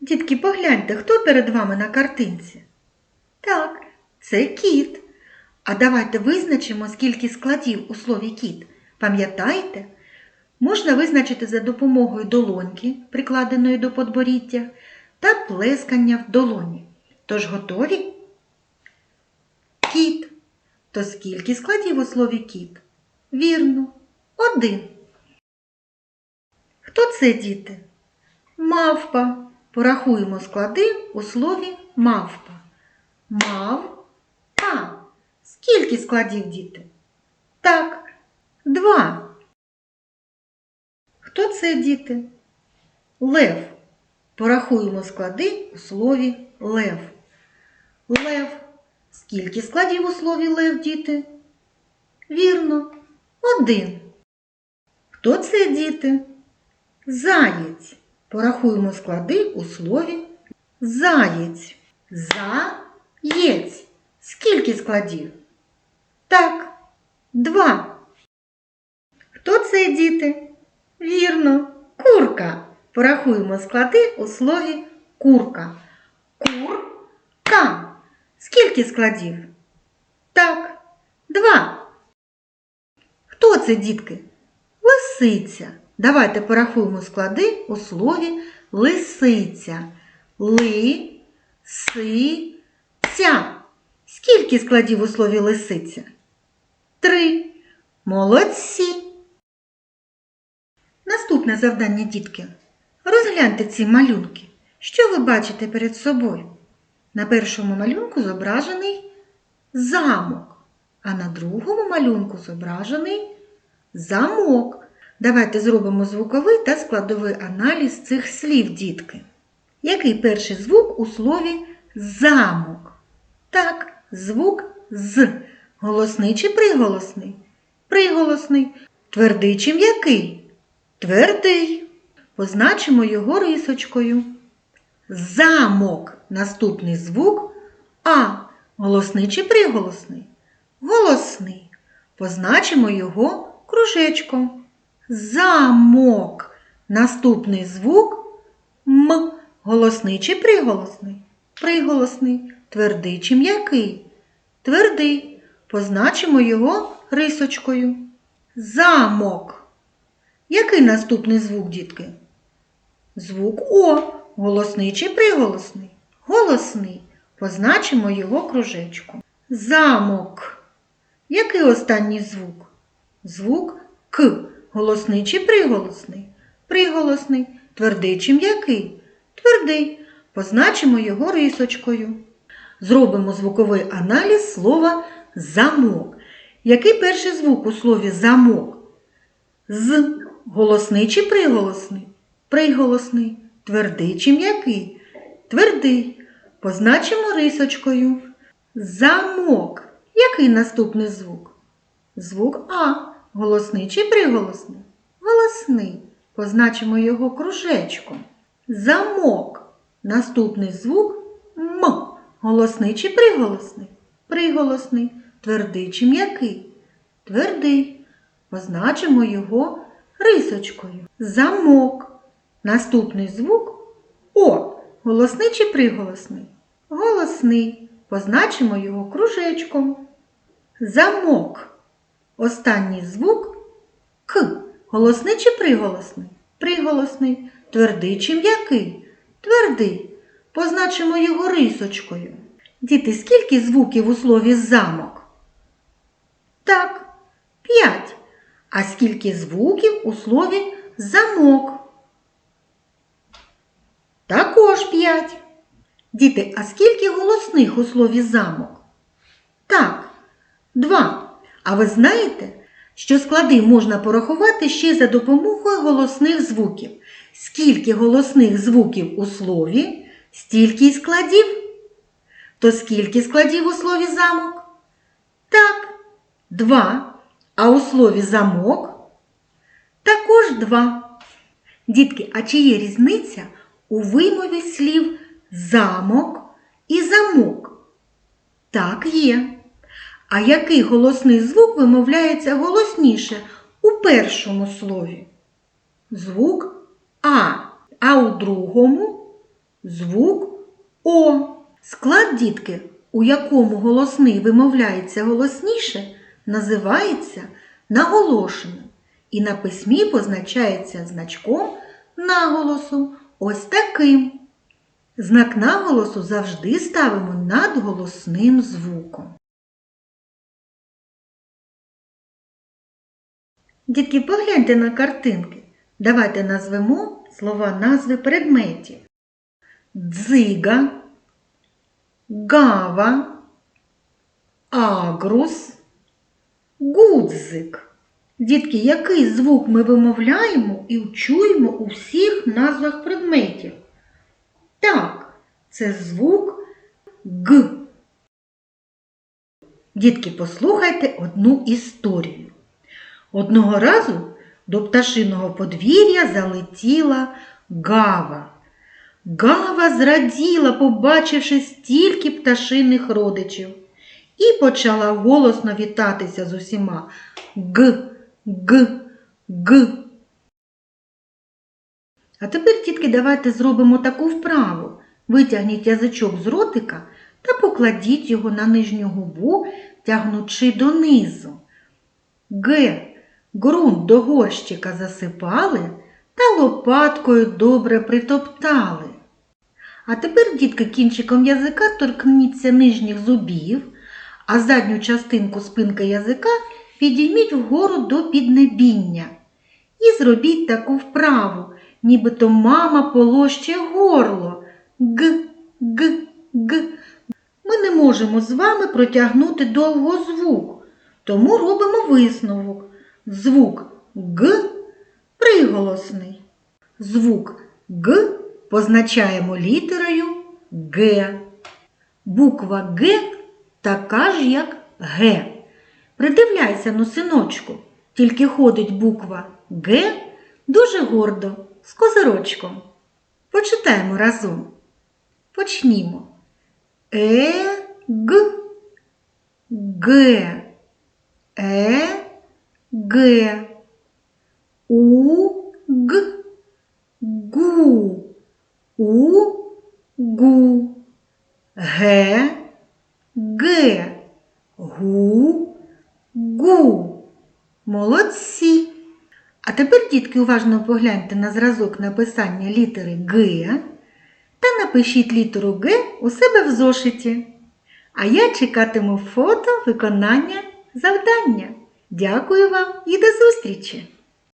Дітки, погляньте, хто перед вами на картинці? Так, це кіт. А давайте визначимо, скільки складів у слові кіт. Пам'ятаєте? Можна визначити за допомогою долоньки, прикладеної до подборіддя, та плескання в долоні. Тож готові? Кіт. То скільки складів у слові кіт? Вірно, один. Хто це, діти? Мавпа. Порахуємо склади у слові мавпа. Мав-па. Скільки складів, діти? Так, два. Хто це, діти? Лев. Порахуємо склади у слові лев. Лев. Скільки складів у слові лев, діти? Вірно, один. Хто це, діти? Заєць. Порахуємо склади у слові заєць. Заєць. Скільки складів? Так, два. Хто це, діти? Вірно, курка. Порахуємо склади у слові курка. Курка. Скільки складів? Так, два. Хто це, дітки? Лисиця. Давайте порахуємо склади у слові лисиця. Ли, си, ця. Скільки складів у слові лисиця? Три. Молодці. Наступне завдання, дітки. Розгляньте ці малюнки. Що ви бачите перед собою? На першому малюнку зображений замок, а на другому малюнку зображений замок. Давайте зробимо звуковий та складовий аналіз цих слів, дітки. Який перший звук у слові замок? Так, звук з. Голосний чи приголосний? Приголосний. Твердий чи м'який? Твердий. Позначимо його рисочкою. Замок. Наступний звук А. Голосний чи приголосний? Голосний. Позначимо його кружечком. Замок. Наступний звук М. Голосний чи приголосний? Приголосний. Твердий чи м'який? Твердий. Позначимо його рисочкою. Замок. Який наступний звук, дітки? Звук О. Голосний чи приголосний? Голосний. Позначимо його кружечком. Замок. Який останній звук? Звук К. Голосний чи приголосний? Приголосний. Твердий чи м'який? Твердий. Позначимо його рисочкою. Зробимо звуковий аналіз слова замок. Який перший звук у слові замок? З. Голосний чи приголосний? Приголосний. Твердий чи м'який? Твердий. Позначимо рисочкою. Замок. Який наступний звук? Звук А. Голосний чи приголосний? Голосний. Позначимо його кружечком. Замок. Наступний звук М. Голосний чи приголосний? Приголосний. Твердий чи м'який? Твердий. Позначимо його рисочкою. Замок. Наступний звук О. Голосний чи приголосний? Голосний. Позначимо його кружечком. Замок. Останній звук К. Голосний чи приголосний? Приголосний. Твердий чи м'який? Твердий. Позначимо його рисочкою. Діти, скільки звуків у слові замок? Так, п'ять. А скільки звуків у слові замок? Також п'ять. Діти, а скільки голосних у слові замок? Так, два. А ви знаєте, що склади можна порахувати ще за допомогою голосних звуків. Скільки голосних звуків у слові, стільки й складів. То скільки складів у слові замок? Так, два. А у слові замок також два. Дітки, а чи є різниця у вимові слів замок і замок? Так, є. А який голосний звук вимовляється голосніше у першому слові? Звук А, а у другому звук О. Склад дітки, у якому голосний вимовляється голосніше, називається наголошеним і на письмі позначається значком наголосу ось таким. Знак наголосу завжди ставимо над голосним звуком. Дітки, погляньте на картинки. Давайте назвемо слова назви предметів. Дзига, гава, агрус, гудзик. Дітки, який звук ми вимовляємо і чуємо у всіх назвах предметів? Так, це звук Г. Дітки, послухайте одну історію. Одного разу до пташиного подвір'я залетіла гава. Гава зраділа, побачивши стільки пташиних родичів, і почала голосно вітатися з усіма Г, Г, Г. А тепер, тітки, давайте зробимо таку вправу. Витягніть язичок з ротика та покладіть його на нижню губу, тягнучи донизу. Г. Ґрунт до горщика засипали та лопаткою добре притоптали. А тепер, дітки, кінчиком язика торкніться нижніх зубів, а задню частинку спинки язика підійміть вгору до піднебіння. І зробіть таку вправу, нібито мама полоще горло. Г, г, г. Ми не можемо з вами протягнути довго звук, тому робимо висновок. Звук Г приголосний. Звук Г позначаємо літерою Г. Буква Г така ж, як Г. Придивляйся на синочку, тільки ходить буква Г дуже гордо, з козирочком. Почитаємо разом. Почнімо. Е, Г, Г, Е, Г, У, Г, Гу, У, Гу, Г, Г, Гу, Гу. Молодці. А тепер, дітки, уважно погляньте на зразок написання літери Г та напишіть літеру Г у себе в зошиті. А я чекатиму фото виконання завдання. Дякую вам і до зустрічі!